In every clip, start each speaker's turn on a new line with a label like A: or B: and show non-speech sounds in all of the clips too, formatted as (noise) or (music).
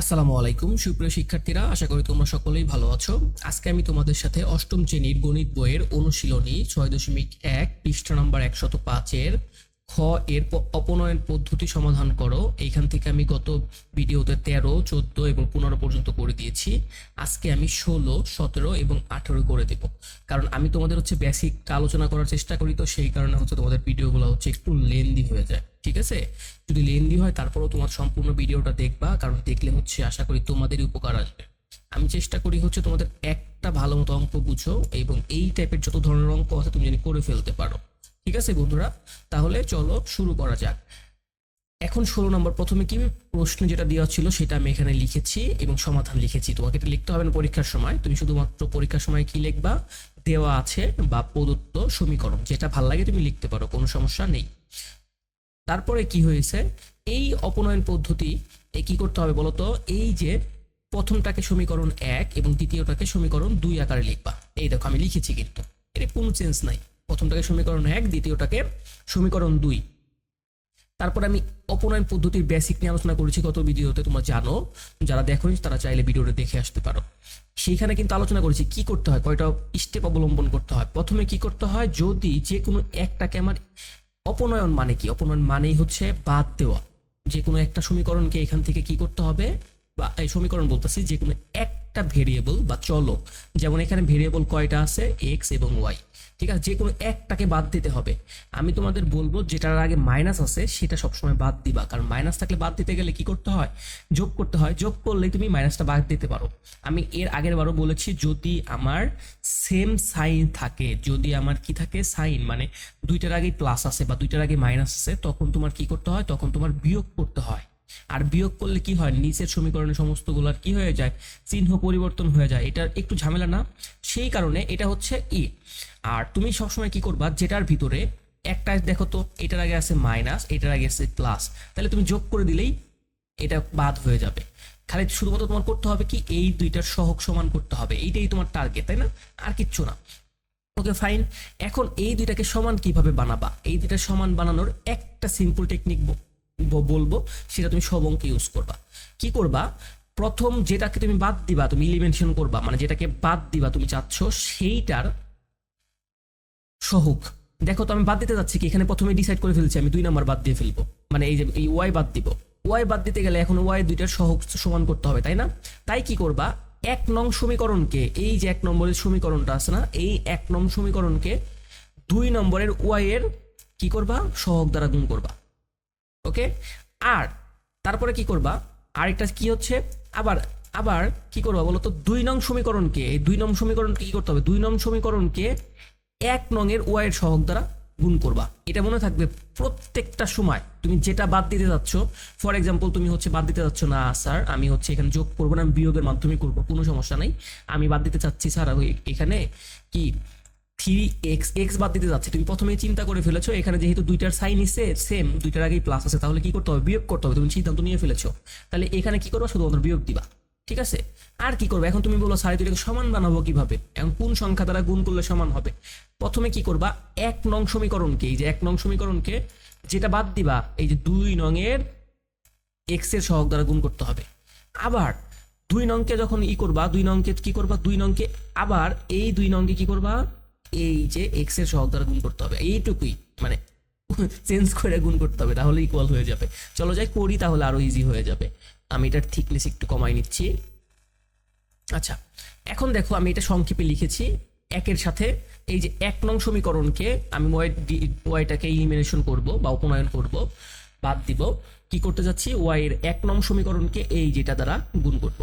A: আসসালামু আলাইকুম, সুপ্রিয় শিক্ষার্থীরা, আশা করি তোমরা সকলেই ভালো আছো। আজকে আমি তোমাদের সাথে অষ্টম শ্রেণির গণিত বইয়ের অনুশীলনী ছয় দশমিক এক, পৃষ্ঠা নম্বর একশত পাঁচের খ, এর অপনয়ন পদ্ধতি সমাধান করো। এইখান থেকে আমি গত ভিডিওতে তেরো, চোদ্দ এবং পনেরো পর্যন্ত করে দিয়েছি। আজকে আমি ষোলো, সতেরো এবং আঠেরো করে দেব। কারণ আমি তোমাদের হচ্ছে বেসিক আলোচনা করার চেষ্টা করি, তো সেই কারণে হচ্ছে তোমাদের ভিডিওগুলো হচ্ছে একটু লেন্দি হয়ে যায়। ঠিক আছে? যদি লেন্দি হয়, তারপরেও তোমার সম্পূর্ণ ভিডিওটা দেখবা, কারণ দেখলে হচ্ছে আশা করি তোমাদেরই উপকার আসবে। আমি চেষ্টা করি হচ্ছে তোমাদের একটা ভালো মতো অঙ্ক বুঝো এবং এই টাইপের যত ধরনের অঙ্ক আছে, তুমি জানি করে ফেলতে পারো। ঠিক আছে বন্ধুরা? তাহলে চলো শুরু করা যাক। এখন ষোলো নম্বর, প্রথমে কি প্রশ্ন যেটা দেওয়া ছিল সেটা আমি এখানে লিখেছি এবং সমাধান লিখেছি। তোমাকে এটা লিখতে হবে না পরীক্ষার সময়। তুমি শুধুমাত্র পরীক্ষার সময় কি লিখবা? দেওয়া আছে বা প্রদত্ত সমীকরণ। যেটা ভালো লাগে তুমি লিখতে পারো, কোনো সমস্যা নেই। তারপরে কি হয়েছে? এই অপনয়ন পদ্ধতি এ কি করতে হবে বলতো? এই যে প্রথমটাকে সমীকরণ এক এবং দ্বিতীয়টাকে সমীকরণ দুই আকারে লিখবা। এই দেখো আমি লিখেছি কিন্তু। এর কোনো চেঞ্জ নাই। প্রথমটাকে সমীকরণ এক, দ্বিতীয়টাকে সমীকরণ দুই। তারপর আমি অপনয়ন পদ্ধতির বেসিক নিয়ে আলোচনা করেছি গত ভিডিওতে, তোমরা জানো। যারা দেখোনি, তারা চাইলে ভিডিওটা দেখে আসতে পারো। সেইখানে কিন্তু আলোচনা করেছি, কি করতে হয়? কয়টা স্টেপ অবলম্বন করতে হয়? প্রথমে কি করতে হয়? যদি যে কোনো একটাকে আমার অপনয়ন মানে কি? অপনয়ন মানেই হচ্ছে বাদ দেওয়া। যে কোনো একটা সমীকরণকে এখান থেকে কি করতে হবে? বা এই সমীকরণ বলতেছি যে কোনো একটা ভেরিয়েবল বা চলক, যেমন এখানে ভেরিয়েবল কয়টা আছে? এক্স এবং ওয়াই ঠিক আছে? যে কোনো একটাকে বাদ দিতে হবে। আমি তোমাদের বলব যেটার আগে মাইনাস আছে, সেটা সবসময় বাদ দিবা। কারণ মাইনাস থাকলে বাদ দিতে গেলে কি করতে হয়? যোগ করতে হয়। যোগ করলে তুমি মাইনাসটা বাদ দিতে পারো। আমি এর আগের বারও বলেছি, যদি আমার সেম সাইন থাকে, যদি আমার কি থাকে? সাইন মানে দুইটার আগে প্লাস আছে বা দুইটার আগে মাইনাস আছে, তখন তোমার কি করতে হয়? তখন তোমার বিয়োগ করতে হয়। আর বিয়োগ করলে কি হয়? নিচের সমীকরণের সমস্তগুলোর কি হয়ে যায়? চিহ্ন পরিবর্তন হয়ে যায়। এটা একটু ঝামেলা না? সেই কারণে এটা হচ্ছে ই আর তুমি সবসময় কি করবা? যেটার ভিতরে একটা দেখো তো, এটার আগে আছে মাইনাস এটার আগে আছে প্লাস তাহলে তুমি যোগ করে দিলেই এটা বাদ হয়ে যাবে। খালি শুধুমাত্র তোমার করতে হবে কি? এই দুইটার সহগ সমান করতে হবে। এইটাই তোমার টার্গেট তাই না? আর কিচ্ছু না। ওকে ফাইন এখন এই দুইটাকে সমান কীভাবে বানাবা? এই দুইটা সমান বানানোর একটা সিম্পল টেকনিক বলব, সেটা তুমি সব অঙ্কে ইউজ করবা। কি করবা? প্রথম যেটাকে তুমি বাদ দিবা, তুমি ইলিমিনেশন করবা মানে যেটাকে বাদ দিবা তুমি চাচ্ছ, সেইটার সহগ। দেখো তো আমি বাদ দিতে যাচ্ছি কি, এখানে প্রথমে ডিসাইড করে ফেলছি, আমি দুই নাম্বার বাদ দিয়ে ফেলব। মানে এই যে, এই ওয়াই বাদ দিব। ওয়াই বাদ দিতে গেলে এখন ওয়াই দুইটার সহগ সমান করতে হবে, তাই না? তাই কি করবা? এক নং সমীকরণকে, এই যে এক নম্বরের সমীকরণটা আছে না, এই এক নং সমীকরণকে দুই নম্বরের ওয়াই এর কি করবা? সহগ দ্বারা গুণ করবা। ওকে? আর তারপরে কি করবা? আরেকটা কি হচ্ছে? আবার আবার কি করবা বলো তো? দুই নং সমীকরণকে, এই দুই নং সমীকরণকে কি করতে হবে? দুই নং সমীকরণকে এক নং এর ওয়াই এর সহগ দ্বারা গুণ করবা। এটা মনে থাকবে প্রত্যেকটা সময়। তুমি যেটা বাদ দিতে যাচ্ছ, ফর এক্সাম্পল তুমি হচ্ছে বাদ দিতে যাচ্ছ, না, স্যার, আমি হচ্ছে এখানে যোগ করব না, আমি বিয়োগের মাধ্যমে করব, কোনো সমস্যা নাই। আমি বাদ দিতে চাচ্ছি, স্যার, এখানে কি থ্রি এক্স এক্স বাদ দিতে যাচ্ছে। তুমি প্রথমে চিন্তা করে ফেলেছো, এখানে যেহেতু দুইটার সাইন ইসে সেম দুইটার আগেই প্লাস আছে, তাহলে কি করতে হবে? বিয়োগ করতে হবে। তুমি সিদ্ধান্ত নিয়ে ফেলেছো। তাহলে এখানে কি করব? শুধুমাত্র বিয়োগ দিবা। ঠিক আছে? আর কি করবে? এখন তুমি বলো, সাড়ে দুইটাকে সমান বানাবো কীভাবে? এখন কোন সংখ্যা দ্বারা গুণ করলে সমান হবে? প্রথমে কি করবা? এক নং সমীকরণকে, এই যে এক নং সমীকরণকে যেটা বাদ দিবা, এই যে দুই নং এর এক্সের সহগ দ্বারা গুণ করতে হবে। আবার দুই নংকে যখন ই করবা, দুই নংকে কি করবা? দুই নংকে আবার এই দুই নংকে কি করবা? এই যে এক্সের সহগ দ্বারা গুণ করতে হবে। এইটুকুই মানে চেঞ্জ করে গুণ করতে হবে, তাহলে ইকুয়াল হয়ে যাবে। চলো যাই করি, তাহলে আরও ইজি হয়ে যাবে। আমি এটার থিকনেস একটু কমাই নিচ্ছি। আচ্ছা এখন দেখো আমি এটা সংক্ষেপে লিখেছি। একের সাথে এই যে এক নং সমীকরণকে আমি ওয়াই ওয়াইটাকে ইলিমিনেশন করব বা উপনয়ন করব, বাদ দিব। কি করতে যাচ্ছি? ওয়াই এর এক নং সমীকরণকে এই যেটা দ্বারা গুণ করব।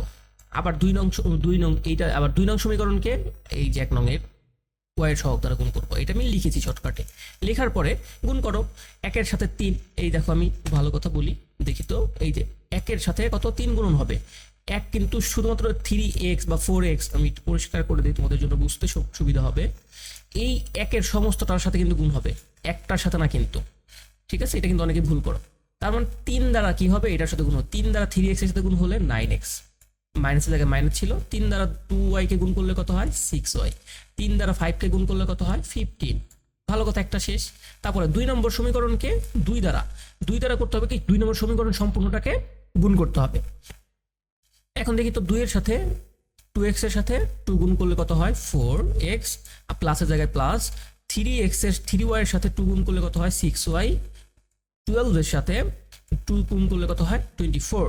A: আবার দুই নং দুই নং, এইটা, আবার দুই নং সমীকরণকে এই যে এক নং এর ওয়াইয়ের সহগ দ্বারা গুণ করব। এটা আমি লিখেছি শর্টকাটে লেখার পরে গুণ করো, একের সাথে তিন, এই দেখো আমি ভালো কথা বলি, দেখি তো, এই যে একের সাথে কত? তিন গুণন হবে। এক কিন্তু শুধুমাত্র থ্রি এক্স বা ফোর এক্স আমি পরিষ্কার করে দিই, তোমাদের জন্য বুঝতে সুবিধা হবে। এই একের সমস্তটার সাথে কিন্তু গুণ হবে, একটার সাথে না কিন্তু। ঠিক আছে? এটা কিন্তু অনেকে ভুল করো। তার মানে তিন দ্বারা কি হবে? এটার সাথে গুণ হবে। তিন দ্বারা থ্রি এক্সের সাথে গুণ হলে নাইন এক্স মাইনাসের জায়গায় মাইনাস ছিল, তিন দ্বারা টু ওয়াইকে গুণ করলে কত হয়? সিক্স ওয়াই তিন দ্বারা ফাইভকে গুণ করলে কত হয়? ফিফটিন ভালো কথা, একটা শেষ। তারপরে দুই নম্বর সমীকরণকে দুই দ্বারা। দুই দ্বারা করতে হবে কি? দুই নম্বর সমীকরণ সম্পূর্ণটাকে গুণ করতে হবে। এখন দেখি তো দুইয়ের সাথে টু এক্সের সাথে টু গুণ করলে কত হয়? ফোর এক্স আর প্লাসের জায়গায় প্লাস থ্রি এক্সের থ্রি ওয়াইয়ের সাথে টু গুণ করলে কত হয়? সিক্স ওয়াই টুয়েলভের সাথে টু গুণ করলে কত হয়? টোয়েন্টি ফোর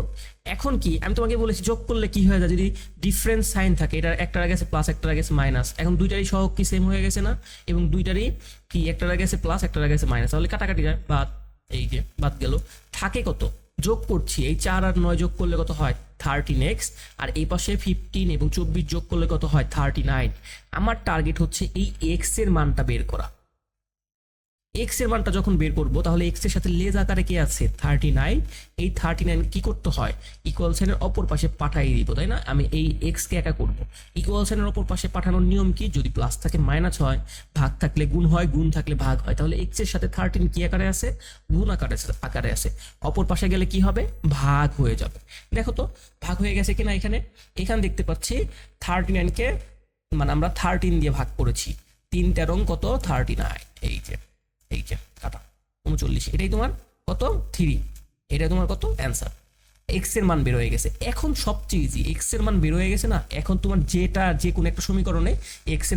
A: এখন কি? আমি তোমাকে বলেছি যোগ করলে কি হয়ে যায়? যদি ডিফারেন্ট সাইন থাকে এটা একটার আগে আছে প্লাস একটার আগে আছে মাইনাস এখন দুইটারই সহগ কি সেম হয়ে গেছে না? এবং দুইটারই কি, একটার আগে আছে প্লাস একটার আগে আছে মাইনাস তাহলে কাটাকাটি যায়, বাদ, এই যে, বাদ গেল। থাকে কত? যোগ করছি, এই চার আর নয় যোগ করলে কত হয়? থার্টিন এক্স আর এই পাশে ফিফটিন এবং চব্বিশ যোগ করলে কত হয়? থার্টি নাইন আমার টার্গেট হচ্ছে এই এক্সের মানটা বের করা। এক্সের মানটা যখন বের করব, তাহলে এক্সের সাথে লেজ আকারে কে আছে? থার্টি নাইন এই থার্টি নাইন কি করতে হয়? ইকুয়াল সাইনের অপর পাশে পাঠাই দিব, তাই না? আমি এই এক্স কে একা করব। ইকুয়াল সাইনের অপর পাশে পাঠানোর নিয়ম কি? যদি প্লাস থাকে মাইনাস হয়, ভাগ থাকলে গুণ হয়, গুণ থাকলে ভাগ হয়, তাহলে এক্সের সাথে থার্টিন কি আকারে আছে? গুণ আকারে আকারে আছে। অপর পাশে গেলে কি হবে? ভাগ হয়ে যাবে। দেখো তো, ভাগ হয়ে গেছে কিনা এখানে? এখানে দেখতে পাচ্ছি থার্টি নাইনকে মানে আমরা থার্টিন দিয়ে ভাগ করেছি। তিন তেরং কত? থার্টি নাইন এই যে এই যে, কাটা। উনচল্লিশ, এটাই তোমার কত? থ্রি এটা তোমার কত? অ্যান্সার মান বের হয়ে গেছে। এখন সবচেয়ে ইজি মান বের হয়ে গেছে না? এখন তোমার যেটা, যে কোনো একটা সমীকরণে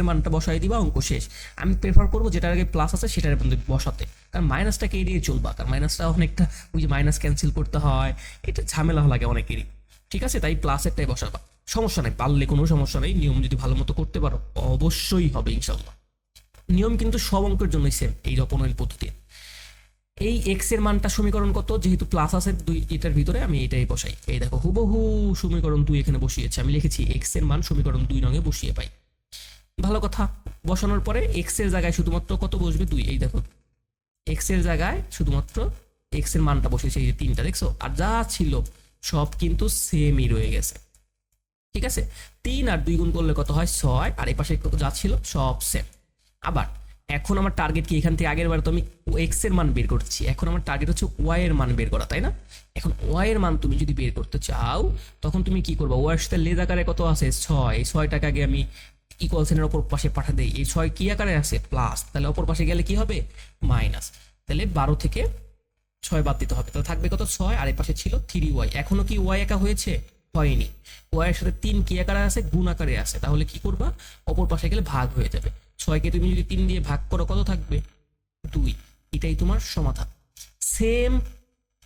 A: মানটা বসাই দিবা, অঙ্ক শেষ। আমি প্রেফার করব যেটার আগে প্লাস আছে, সেটার বসাতে। কারণ মাইনাসটাকে এড়িয়ে চলবা। কারণ মাইনাসটা অনেকটা ওই যে মাইনাস ক্যান্সেল করতে হয়। এটা ঝামেলা লাগে অনেকেরই। ঠিক আছে? তাই প্লাসেরটাই বসাবা। সমস্যা নেই, পারলে কোনো সমস্যা নেই। নিয়ম যদি ভালো মতো করতে পারো, অবশ্যই হবে, ইনশাল্লাহ। নিয়ম কিন্তু সব অঙ্কের জন্যই সেম এই অপনয়ন পদ্ধতি। এই এক্সের মানটা সমীকরণ কত? যেহেতু প্লাস আছে দুই, এটার ভিতরে আমি এটাই বসাই। এই দেখো, হুবহু সমীকরণ দুই এখানে বসিয়েছি। আমি লিখেছি এক্সের মান সমীকরণ দুই রঙে বসিয়ে পাই। ভালো কথা, বসানোর পরে এক্সের জায়গায় শুধুমাত্র কত বসবে? দুই। এই দেখো এক্সের জায়গায় শুধুমাত্র এক্সের মানটা বসেছে, এই যে তিনটা, দেখছ? আর যা ছিল সব কিন্তু সেমই রয়ে গেছে। ঠিক আছে? তিন আর দুই গুণ করলে কত হয়? ছয়। আর এই পাশে যা ছিল সব সেম আবার, এখন আমার টার্গেট কি? এখান থেকে আগের বার তো আমি এক্সের মান বের করছি। এখন আমার টার্গেট হচ্ছে ওয়াই এর মান বের করা, তাই না? এখন ওয়াই এর মান তুমি যদি বের করতে চাও, তখন তুমি কি করবা? ওয়াই এর সাথে লেজ আকারে কত আছে? ছয়। এই ছয়টাকে আগে আমি ইকুয়াল সাইনের অপর পাশে পাঠা দেই। এই ছয় কি আকারে আছে? প্লাস তাহলে অপর পাশে গেলে কি হবে? মাইনাস তাহলে বারো থেকে ছয় বাদ দিতে হবে। তাহলে থাকবে কত? ছয়। আর এই পাশে ছিল থ্রি ওয়াই এখনও কি ওয়াই একা হয়েছে? হয়নি। ওয়াই এর সাথে তিন কি আকারে আছে? গুণ আকারে আছে। তাহলে কি করবা? অপর পাশে গেলে ভাগ হয়ে যাবে। ছয়কে তুমি যদি তিন দিয়ে ভাগ করো, কত থাকবে? দুই। এটাই তোমার সমাধান। সেম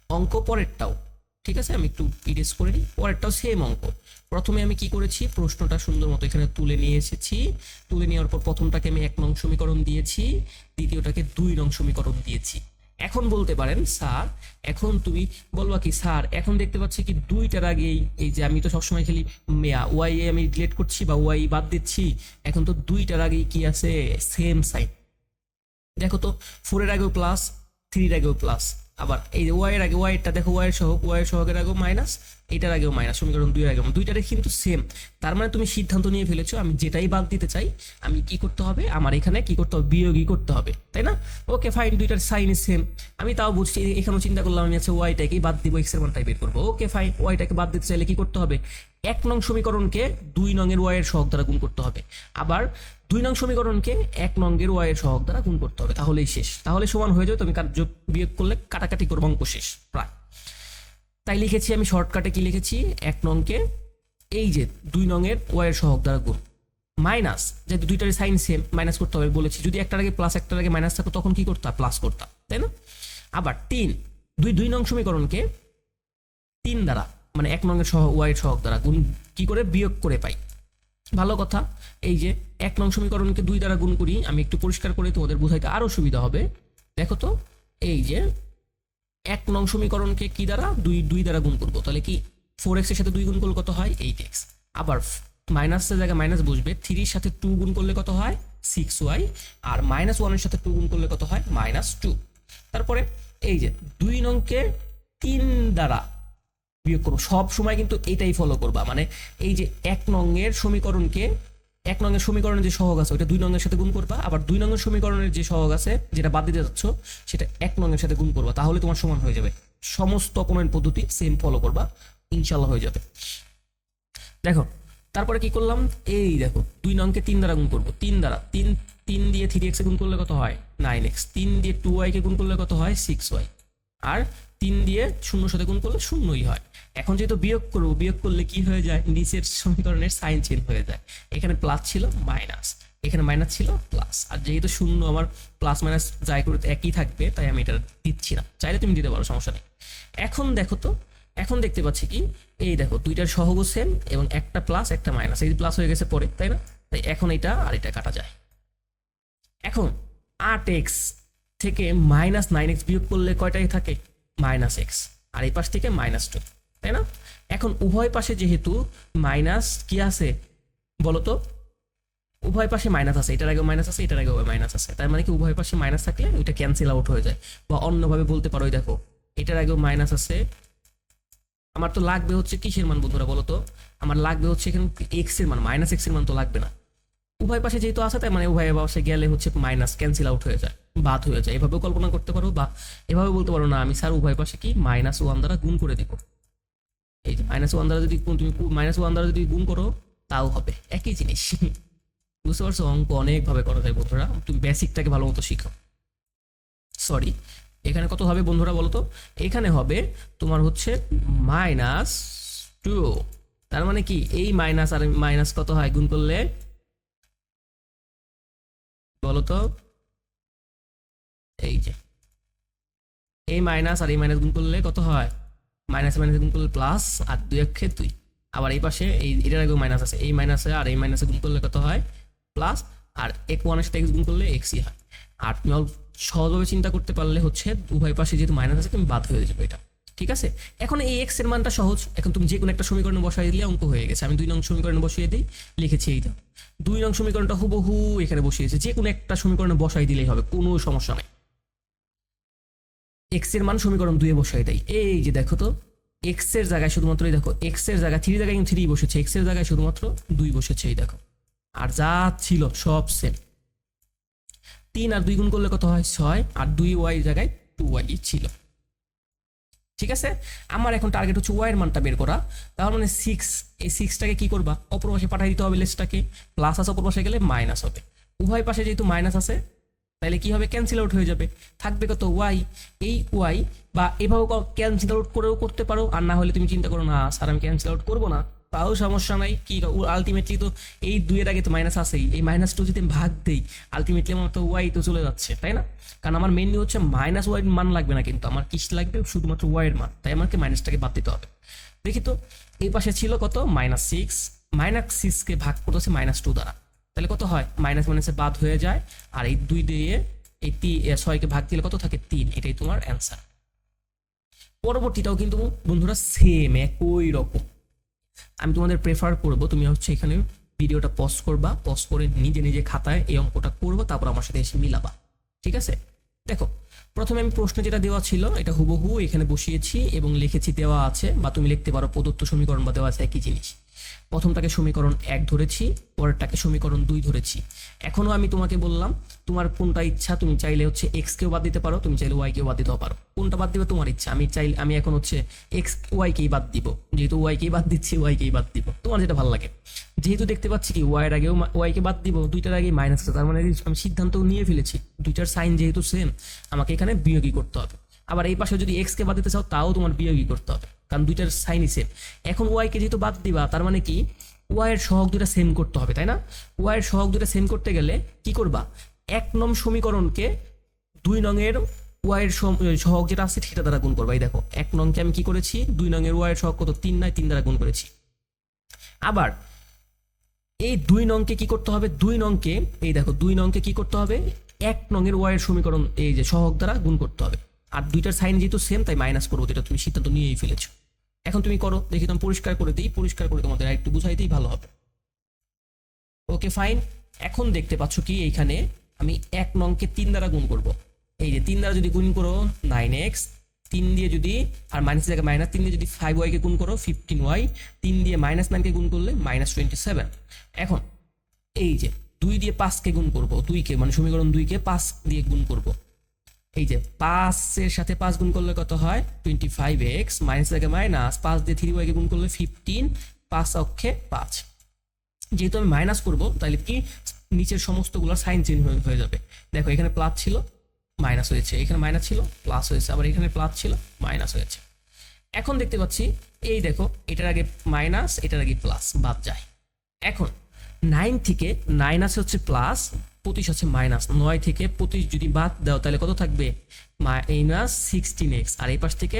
A: অঙ্ক পরেরটাও। ঠিক আছে? আমি একটু ইরেজ করে নিই। পরেরটাও সেম অঙ্ক। প্রথমে আমি কি করেছি? প্রশ্নটা সুন্দর মতো এখানে তুলে নিয়ে এসেছি। তুলে নেওয়ার পর প্রথমটাকে আমি এক নং সমীকরণ দিয়েছি। দ্বিতীয়টাকে দুই নং সমীকরণ দিয়েছি। এখন বলতে পারেন, স্যার, এখন তুমি বলবা কি, স্যার, এখন দেখতে পাচ্ছি কি দুইটার আগে এই- যে আমি তো সবসময় খেলি মেয়া, ওয়াই এ আমি ডিলেট করছি বা ওয়াই বাদ দিচ্ছি, এখন তো দুইটার আগেই কি আছে সেম সাইন দেখো তো ফোরের আগেও প্লাস থ্রির আগেও প্লাস আবার এই যে ওয়াইয়ের আগে ওয়াইয়েরটা দেখো ওয়াইয়ের সহক ওয়াইয়ের সহকের আগেও মাইনাস এটার আগেও মাইনাস সমীকরণ দুইয়ের আগেও দুইটারে কিন্তু সেম তার মানে তুমি সিদ্ধান্ত নিয়ে ফেলেছো, আমি যেটাই বাদ দিতে চাই, আমি কি করতে হবে, আমার এখানে কি করতে হবে, বিয়োগই করতে হবে, তাই না? ওকে ফাইন দুইটার সাইন সেম আমি তাও বুঝছি, এখানেও চিন্তা করলাম আমি আছে ওয়াইটাকেই বাদ দিব এক্সের মানটাই বের করব। ওকে ফাইন ওয়াইটাকে বাদ দিতে চাইলে কি করতে হবে? এক নং সমীকরণকে দুই নংয়ের ওয়াইয়ের সহগ দ্বারা গুণ করতে হবে। আবার দুই নং সমীকরণকে এক নঙ্গের ওয়াইয়ের সহগ দ্বারা গুণ করতে হবে। তাহলেই শেষ। তাহলে সমান হয়ে যাবে, তুমি কার্য বিয়োগ করলে কাটাকাটি করব, অঙ্ক শেষ, প্রায়। তাই লিখেছি আমি শর্টকাটে কি লিখেছি? এক নংকে এই যে দুই নংয়ের ওয়াইয়ের সহগ দ্বারা গুণ। মাইনাস, যেহেতু দুইটারই সাইন সেম মাইনাস করতে হবে বলেছি। যদি একটার আগে প্লাস একটার আগে মাইনাস থাকতো, তখন কি করতাম? প্লাস করতাম, তাই না? আবার তিন, দুই দুই নং সমীকরণকে তিন দ্বারা মানে এক নংয়ের সহ ওয়াইয়ের সহগ দ্বারা গুণ কি করে বিয়োগ করে পাই। ভালো কথা, এই যে এক নং সমীকরণকে দুই দ্বারা গুণ করি, আমি একটু পরিষ্কার করে তোমাদের বোঝাইতে আরও সুবিধা হবে। দেখো তো, এই যে এক নং সমীকরণকে কি দ্বারা? দুই দুই দ্বারা গুণ করব। তাহলে কি ফোর এক্সের সাথে দুই গুণ করলে কত হয়? এইট এক্স আবার মাইনাসের জায়গায় মাইনাস বসবে থ্রির সাথে টু গুণ করলে কত হয়? সিক্স ওয়াই আর মাইনাস ওয়ানের সাথে টু গুণ করলে কত হয়? মাইনাস টু তারপরে এই যে দুই নংকে তিন দ্বারা বিয়োগ করব। সব সময় কিন্তু এটাই ফলো করবা। মানে এই যে এক নংয়ের সমীকরণকে, এক নংয়ের সমীকরণের যে সহগ আছে ওটা দুই নংয়ের সাথে গুণ করবা। আবার দুই নংয়ের সমীকরণের যে সহগ আছে, যেটা বাদ দিতে যাচ্ছ, সেটা এক নংয়ের সাথে গুণ করবা। তাহলে তোমার সমান হয়ে যাবে। সমস্ত অপনয়ন পদ্ধতি সেম ফলো করবা। ইনশাল্লাহ হয়ে যাবে। দেখো, তারপরে কি করলাম? এই দেখো, দুই নংকে তিন দ্বারা গুণ করব। তিন দ্বারা, তিন তিন দিয়ে থ্রি এক্সে গুণ করলে কত হয়? নাইন এক্স তিন দিয়ে টু ওয়াইকে গুণ করলে কত হয়? সিক্স ওয়াই আর তিন দিয়ে শূন্য সাথে গুণ করলে শূন্যই হয়। এখন যেহেতু বিয়োগ করব, বিয়োগ করলে কি হয়ে যায়? নিচের সমীকরণের সাইন চেঞ্জ হয়ে যায়। এখানে প্লাস ছিল মাইনাস এখানে মাইনাস ছিল প্লাস আর যেহেতু শূন্য আমার প্লাস মাইনাস যাই করতে একই থাকবে, তাই আমি এটা দিচ্ছি না। চাইলে তুমি দিতে পারো, সমস্যা নেই। এখন দেখো তো, এখন দেখতে পাচ্ছি কি? এই দেখো, দুইটার সহগ সেম এবং একটা প্লাস একটা মাইনাস এই প্লাস হয়ে গেছে পরে, তাই না? তাই এখন এটা আর এটা কাটা যায়। এখন আট এক্স থেকে মাইনাস নাইন এক্স বিয়োগ করলে কয়টাই থাকে? Minus x. আর এই পাশ থেকে মাইনাস টু, তাই না? এখন উভয় পাশে যেহেতু মাইনাস কি আছে বলো তো উভয় পাশে মাইনাস আছে, এটার আগেও মাইনাস আছে, এটার আগেও মাইনাস আছে। তার মানে কি উভয় পাশে মাইনাস থাকলে ওইটা ক্যান্সেল আউট হয়ে যায়। বা অন্যভাবে বলতে পারো দেখো, এটার আগেও মাইনাস আছে। আমার তো লাগবে হচ্ছে কিসের মান বন্ধুরা বলো তো আমার লাগবে হচ্ছে এখানে এক্সের মান, মাইনাস এক্সের মান তো লাগবে না। উভয় পাশে যেহেতু আছে তাই মানে উভয় পাশে গেলে হচ্ছে মাইনাস ক্যান্সেল আউট হয়ে যায়। বাদ হয়ে যায়। এভাবেও কল্পনা করতে পারো বা এভাবে বলতে পারো না, আমি স্যার উভয় পাশে কি মাইনাস ওয়ান দ্বারা গুণ করে দেবো? এই যে মাইনাস ওয়ান দ্বারা যদি তুমি মাইনাস ওয়ান দ্বারা যদি গুণ করো, তাও হবে। একই জিনিস। (laughs) বুঝতে পারছ? অঙ্ক অনেকভাবে করা যায় বন্ধুরা। তুমি বেসিকটাকে ভালো মতো শিখো। সরি এখানে কত হবে বন্ধুরা বলো তো এখানে হবে তোমার হচ্ছে মাইনাস টু তার মানে কি? এই মাইনাস আর মাইনাস কত হয়? গুণ করলে? বলো তো এই যে। এই মাইনাস আর এই মাইনাস গুণ করলে কত হয়? মাইনাস মাইনাস গুণ করলে প্লাস আর দুই অক্ষে দুই। আবার এই পাশে এই এটার আগেও মাইনাস আছে। এই মাইনাসে আর এই মাইনাসে গুণ করলে কত হয়? প্লাস আর এক ওয়ানের সাথে গুণ করলে এক্সই হয়। আর তুমি সহজভাবে চিন্তা করতে পারলে হচ্ছে উভয় পাশে যেহেতু মাইনাস আছে, তুমি বাদ হয়ে যাবে এটা। ঠিক আছে? এখন এই এক্সের মানটা সহজ। এখন তুমি যে কোনো একটা সমীকরণে বসাই দিলে অঙ্ক হয়ে গেছে। আমি দুই নং সমীকরণে বসিয়ে দিই, লিখেছি এইটা দুই নং সমীকরণটা হুবহু এখানে বসিয়েছে। যে কোনো একটা সমীকরণে বসাই দিলেই হবে, কোনো সমস্যা নেই। এক্সের মান সমীকরণ দুয়ে বসাই দেয় এই যে দেখো তো এক্সের জায়গায় শুধুমাত্র এই দেখো এক্সের জায়গায় থ্রি জায়গায় কিন্তু থ্রি বসেছে এক্সের জায়গায় শুধুমাত্র দুই বসেছে এই দেখো। আর যা ছিল সব সেম তিন আর দুই গুণ করলে কত হয়? ছয়। আর দুই ওয়াই জায়গায় টু ওয়াই ছিল। ঠিক আছে? আমার এখন টার্গেট হচ্ছে ওয়াই এর মানটা বের করা। তার মানে সিক্স এই সিক্সটাকে কি করবা? অপর পাশে পাঠিয়ে দিতে হবে লেসটাকে প্লাস আছে অপর পাশে গেলে মাইনাস হবে। উভয় পাশে যেহেতু মাইনাস আছে তাহলে কি হবে? ক্যান্সেল আউট হয়ে যাবে। থাকবে কত? ওয়াই এই ওয়াই বা এভাবে ক্যান্সেল আউট করেও করতে পারো। আর না হলে তুমি চিন্তা করো, না, স্যার, আমি ক্যান্সেল আউট করব না। তাও সমস্যা নাই। কি আলটিমেটলি তো এই দুইয়ের আগে তো মাইনাস আসেই এই মাইনাস টু যদি ভাগ দেই আলটিমেটলি আমার তো ওয়াই তো চলে যাচ্ছে, তাই না? কারণ আমার মেনলি হচ্ছে মাইনাস ওয়াই মান লাগবে না কিন্তু। আমার কিস লাগবে শুধুমাত্র ওয়াই এর মান। তাই আমাকে মাইনাসটাকে বাদ দিতে হবে। দেখি তো, এই পাশে ছিল কত? মাইনাস সিক্স মাইনাস সিক্সকে ভাগ করতেছে মাইনাস টু দ্বারা। তাহলে কত হয়? মাইনাস মাইনাসে বাদ হয়ে যায়। আর এই দুই দিয়ে এই তি ছয়কে ভাগ দিলে কত থাকে? তিন। এটাই তোমার অ্যান্সার পরবর্তীটাও কিন্তু বন্ধুরা সেম একই রকম। আমি তোমাদের প্রেফার করব, তুমি হচ্ছে এখানে ভিডিওটা পজ করবা। পজ করে নিজে নিজে খাতায় এই অঙ্কটা করব, তারপর আমার সাথে এসে মিলাবা। ঠিক আছে? দেখো, প্রথমে আমি প্রশ্ন যেটা দেওয়া ছিল, এটা হুবহু এখানে বসিয়েছি এবং লিখেছি দেওয়া আছে, বা তুমি লিখতে পারো, প্রদত্ত সমীকরণ বা দেওয়া আছে একই জিনিস। প্রথমটাকে সমীকরণ এক ধরেছি, পরেরটাকে সমীকরণ দুই ধরেছি। এখনও আমি তোমাকে বললাম, তোমার কোনটা ইচ্ছা তুমি চাইলে হচ্ছে এক্স কেও বাদ দিতে পারো, তুমি চাইলে ওয়াই কেও বাদ দিতেও পারো। কোনটা বাদ দিবে? তোমার ইচ্ছা। আমি চাইলে, আমি এখন হচ্ছে এক্স ওয়াই কেই বাদ দিব। যেহেতু ওয়াই কেই বাদ দিচ্ছি ওয়াই কেই বাদ দিব। তোমার যেটা ভালো লাগে। যেহেতু দেখতে পাচ্ছি কি ওয়াই এর আগেও ওয়াই কে বাদ দিব, দুইটার আগে মাইনাস তার মানে আমি সিদ্ধান্ত নিয়ে ফেলেছি, দুইটার সাইন যেহেতু সেম আমাকে এখানে বিয়োগই করতে হবে। আবার এই পাশে যদি এক্স কে বাদ দিতে চাও, তাও তোমার বিয়োগই করতে হবে। কারণ দুইটার সাইনই সেম এখন ওয়াই কে যেহেতু বাদ দিবা, তার মানে কি? ওয়াই এর সহগ দুটা সেম করতে হবে, তাই না? ওয়াই এর সহগ দুটা সেম করতে গেলে কি করবা? এক নং সমীকরণকে দুই নংয়ের ওয়াই এর সম- সহগ যেটা আছে সেটা দ্বারা গুণ করবা। এই দেখো, এক নংকে আমি কি করেছি? দুই নংয়ের ওয়াই এর সহগ কত? তিন নয়, তিন দ্বারা গুণ করেছি। আবার এই দুই নংকে কি করতে হবে? দুই নংকে, এই দেখো, দুই নংকে কি করতে হবে? এক নংয়ের ওয়াইয়ের সমীকরণ, এই যে সহগ দ্বারা গুণ করতে হবে। আর দুইটার সাইন যেহেতু সেম তাই মাইনাস করব, যেটা তুমি সিদ্ধান্ত নিয়েই ফেলেছো। এখন তুমি করো, দেখি তুমি পরিষ্কার করে দিই, পরিষ্কার করে তোমাদের একটু বুঝাই দিই, ভালো হবে। ওকে ফাইন এখন দেখতে পাচ্ছ কি, এইখানে আমি এক নংকে তিন দ্বারা গুণ করব। এই যে তিন দ্বারা যদি গুণ করো নাইন এক্স তিন দিয়ে যদি, আর মাইনাস জায়গায় মাইনাস তিন দিয়ে যদি ফাইভ ওয়াইকে গুণ করো ফিফটিন ওয়াই তিন দিয়ে মাইনাস নাইনকে গুণ করলে মাইনাস টোয়েন্টি সেভেন এখন, এই যে দুই দিয়ে পাঁচকে গুণ করব, দুইকে মানে সমীকরণ দুইকে পাঁচ দিয়ে গুণ করব। এই যে পাঁচের সাথে পাঁচ গুণ করলে কত হয়? টোয়েন্টি ফাইভ এক্স মাইনাস জায়গায় মাইনাস পাঁচ দিয়ে থ্রি ওয়াইকে গুণ করলে ফিফটিন পাঁচ অক্ষে পাঁচ। যেহেতু আমি মাইনাস করব, তাহলে কি নিচের সমস্তগুলো সাইন চেঞ্জ হয়ে যাবে। দেখো, এখানে প্লাস ছিল মাইনাস হয়েছে। এখানে মাইনাস ছিল প্লাস হয়েছে। আবার এখানে প্লাস ছিল মাইনাস হয়েছে। এখন দেখতে পাচ্ছি, এই দেখো, এটার আগে মাইনাস এটার আগে প্লাস বাদ যায়। এখন নাইন থেকে নাইন আছে হচ্ছে প্লাস পঁচিশ আছে মাইনাস নয় থেকে পঁচিশ যদি বাদ দাও, তাহলে কত থাকবে? মাইনাস সিক্সটিন এক্স আর এই পাশ থেকে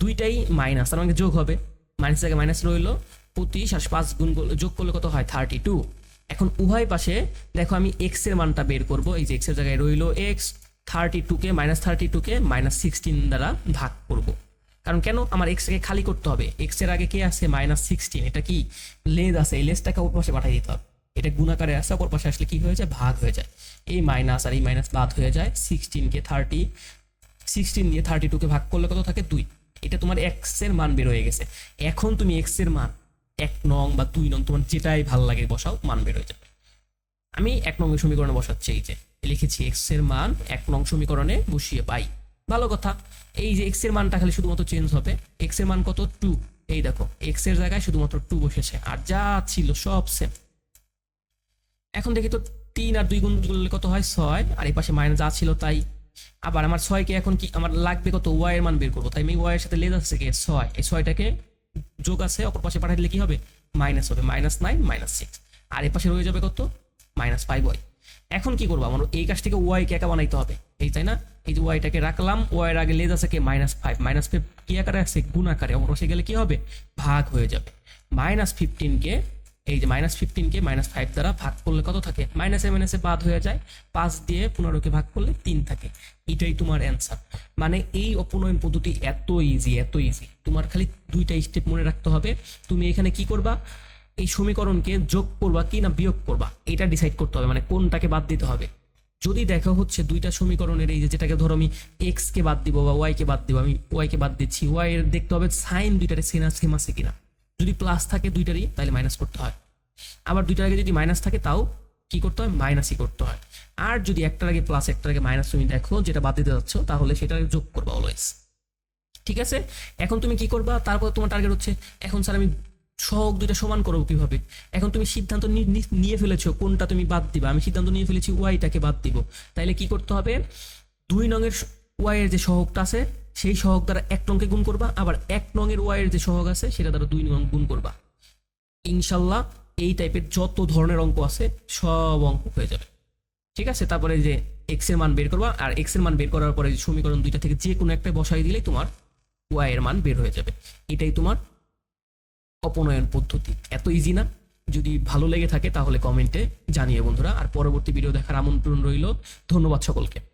A: দুইটাই মাইনাস তার মানে যোগ হবে। মাইনাস থেকে মাইনাস রইল, পঁচিশ আর পাঁচ গুণ যোগ করলে কত হয়? থার্টি টু এখন উভয় পাশে দেখো আমি এক্সের মানটা বের করব। এই যে এক্সের জায়গায় রইল এক্স থার্টি টুকে মাইনাস থার্টি টুকে মাইনাস সিক্সটিন দ্বারা ভাগ করব। কারণ কেন আমার এক্স কে খালি করতে হবে? এক্সের আগে কে আছে? মাইনাস সিক্সটিন এটা কি? লেজ আছে। এই লেজটাকে ওর পাশে পাঠিয়ে দিতে হবে। এটা গুণাকারে আসে ওপর পাশে আসলে কি হয়ে যায়? ভাগ হয়ে যায়। এই মাইনাস আর এই মাইনাস বাদ হয়ে যায়। সিক্সটিনকে থার্টি সিক্সটিন দিয়ে থার্টি টুকে ভাগ করলে কত থাকে? দুই। এটা তোমার এক্সের মান বের হয়ে গেছে। এখন তুমি এক্সের মান এক নং বা দুই নং, তোমার যেটাই ভালো লাগে বসাও, মান বের হয়ে যাবে। আমি এক নং সমীকরণে বসাচ্ছি, এই যে। লিখেছি এক্সের মান এক নং সমীকরণে বসিয়ে পাই। ভালো কথা, এই যে এক্সের মানটা খালি শুধুমাত্র চেঞ্জ হবে। এক্সের মান কত? টু এই দেখো এক্সের জায়গায় শুধুমাত্র টু বসেছে, আর যা ছিল সব সেম এখন দেখি তো তিন আর দুই গুণ করলে কত হয়? ছয়, আর এই পাশে মাইনাস যা ছিল তাই। আবার আমার ছয়কে এখন কি, আমার লাগবে কত? ওয়াই এর মান বের করব। তাই আমি ওয়াই এর সাথে লেজ আছে কি ছয়। এই ছয়টাকে যোগ আছে, অপর পাশে পাঠিয়ে দিলে কি হবে? মাইনাস হবে মাইনাস নাইন মাইনাস সিক্স আর এই পাশে রয়ে যাবে কত? মাইনাস ফাইভ ওয়াই এখন কি করব? আমার এই কাছ থেকে ওয়াই কে একা বানাইতে হবে। এই তাই না? এই যে ওয়াইটাকে রাখলাম ওয়াই এর আগে লেজ আছে কি? মাইনাস ফাইভ মাইনাস ফাইভ কি আকারে আছে গুণ আকারে। পাশে গেলে কী হবে? ভাগ হয়ে যাবে। মাইনাস ফিফটিনকে এই যে মাইনাস ফিফটিনকে মাইনাস ফাইভ দ্বারা ভাগ করলে কত থাকে? মাইনাসে মাইনাসে বাদ হয়ে যায়। পাঁচ দিয়ে পনেরোকে ভাগ করলে তিন থাকে। এটাই তোমার অ্যান্সার মানে এই অপনয়ন পদ্ধতি এত ইজি এত ইজি তোমার খালি দুইটা স্টেপ মনে রাখতে হবে। তুমি এখানে কি করবা? এই সমীকরণকে যোগ করবা কি না বিয়োগ করবা? এটা ডিসাইড করতে হবে। মানে কোনটাকে বাদ দিতে হবে? যদি দেখা হচ্ছে দুইটা সমীকরণের এই যে যেটাকে ধরো আমি এক্স কে বাদ দিব বা ওয়াই কে বাদ দিব, আমি ওয়াই কে বাদ দিচ্ছি ওয়াই এর দেখতে হবে সাইন দুইটারে সেনা সেম আছে কিনা। যদি প্লাস থাকে দুইটারই, তাহলে মাইনাস করতে হয়। আবার দুইটার আগে যদি মাইনাস থাকে, তাও কি করতে হয়? মাইনাসই করতে হয়। আর যদি একটার আগে প্লাস একটার আগে মাইনাস তুমি দেখো যেটা বাদ দিতে যাচ্ছ, তাহলে সেটা যোগ করবা অলওয়েজ ঠিক আছে? এখন তুমি কি করবা? তারপর তোমার টার্গেট হচ্ছে, এখন স্যার আমি সহগ দুইটা সমান করব কীভাবে? এখন তুমি সিদ্ধান্ত নিয়ে ফেলেছো, কোনটা তুমি বাদ দিবা? আমি সিদ্ধান্ত নিয়ে ফেলেছি ওয়াইটাকে বাদ দিব। তাইলে কি করতে হবে? দুই নংয়ের ওয়াই এর যে সহগটা আছে, সেই সহগ দ্বারা এক নংকে গুণ করবা, আবার এক নংয়ের ওয়াই এর যে সহগ আছে, সেটা দ্বারা দুই নং গুণ করবা। ইনশাল্লাহ এই টাইপের যত ধরনের অঙ্ক আছে, সব অঙ্ক হয়ে যাবে। ঠিক আছে? তারপরে যে এক্সের মান বের করবা, আর এক্সের মান বের করার পরে সমীকরণ দুইটা থেকে যে কোনো একটা বসাই দিলেই তোমার ওয়াই এর মান বের হয়ে যাবে। এটাই তোমার অপনয়ন পদ্ধতি। এত ইজি না? যদি ভালো লেগে থাকে তাহলে কমেন্টে জানিয়ে বন্ধুরা। আর পরবর্তী ভিডিও দেখার আমন্ত্রণ রইল। ধন্যবাদ সকলকে।